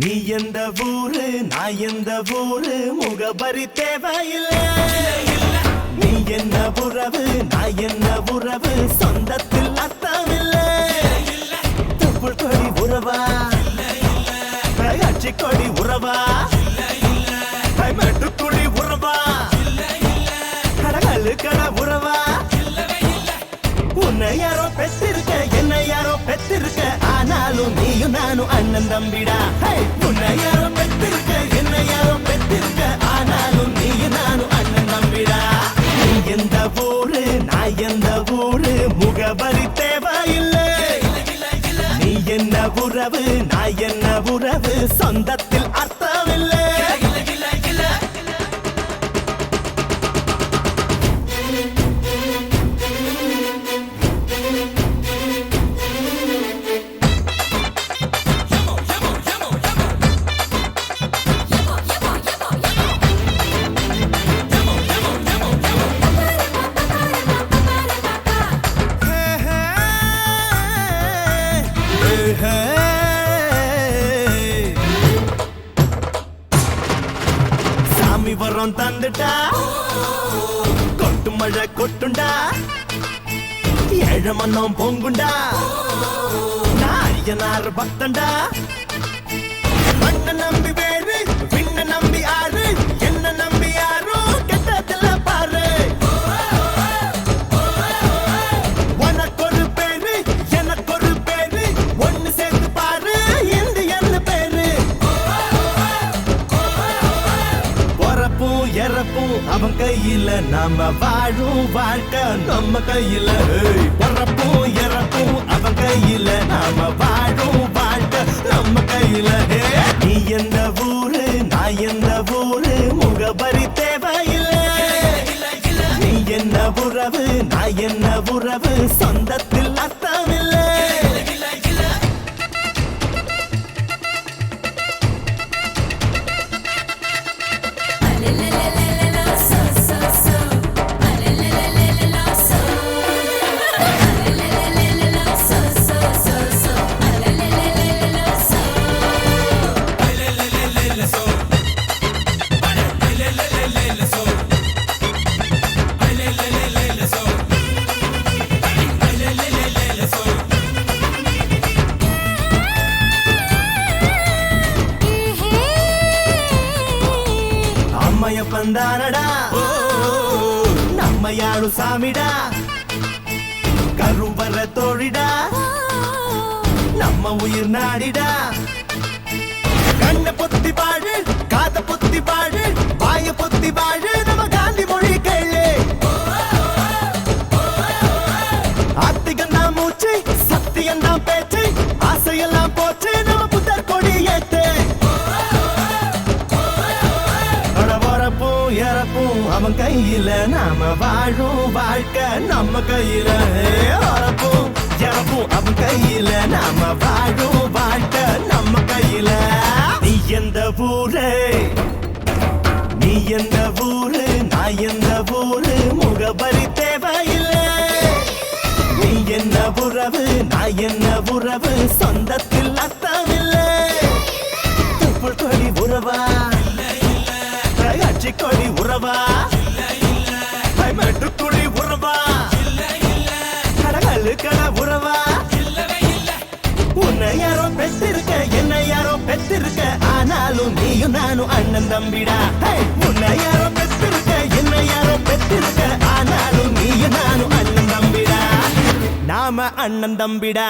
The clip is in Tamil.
நீ எந்த ஊரு நான் எந்த ஊரு? முகபரி தேவையில்லை. நீ என்ன உறவு நான் என்ன உறவு? சொந்தத்தில் அர்த்தமில்லை துப்புள் கொடி உறவா? அச்சி கொடி உறவா? மெட்டுக்குழி உறவா? கடகல்லு கட உறவா? உன்னை யாரோ பெத்திருக்க நீயும் நானும் அண்ணன் தம்பிடா. உன்னை யாரோ பெற்றிருக்க என்ன யாரோ பெற்றிருக்க ஆனாலும் நீயும் நானும் அண்ணன் தம்பிடா. நீ எந்த ஊரு நான் எந்த ஊரு? முகவரி தேவையில்லை. நீ என்ன உறவு நான் என்ன உறவு? சொந்தத்தில் சாமி தந்துட்டா? கொட்டு மழை கொட்டுண்டா? ஏழ மன்னம் பொங்குண்டா? நான் பக்தண்டா? மண்ண நம்பி கையில நாம வாழும் வாழ்க்கை நம்ம கையில. பிறப்பும் இறப்பும் அவன் கையில. நாம வாழும் வாழ்க்கை நம்ம கையில. நீ எந்த ஊரு நான் எந்த ஊரு? முகபரி தேவையில்லை. நீ என்ன உறவு நான் என்ன உறவு? சொந்தத்தை வந்தானடா? நம்ம நம்மையாடு சாமிடா. கருவற தோழிடா. நம்ம உயிர் நாடிடா. கண்ண பொத்தி வாழு அவன் கையில நாம வாழும் வாழ்க்கை நம்ம கையில. வரப்பும் இறப்போம் அவன் கையில நாம வாழும் வாழ்க்கை நம்ம கையில. நீ எந்த ஊரு? நீ எந்த ஊரு? நான் எந்த ஊரு? முகபரி தேவையில்லை. நீ என்ன உறவு? நான் என்ன உறவு? சொந்தத்தில் அர்த்தமில்லை தொப்புள் கொடி உறவா? அச்சி கொடி உறவா மெட்டுக்குழி உறவா? கடகல்லு கட உறவா? உன்னை யாரோ பெற்றிருக்க என்னை யாரோ பெற்றிருக்க ஆனாலும் நீயும் நானும் அண்ணன் தம்பிடா. உன்னை யாரோ பெற்றிருக்க என்னை யாரோ பெற்றிருக்க ஆனாலும் நீயும் நானும் அண்ணன் தம்பிடா. நாம அண்ணன் தம்பிடா.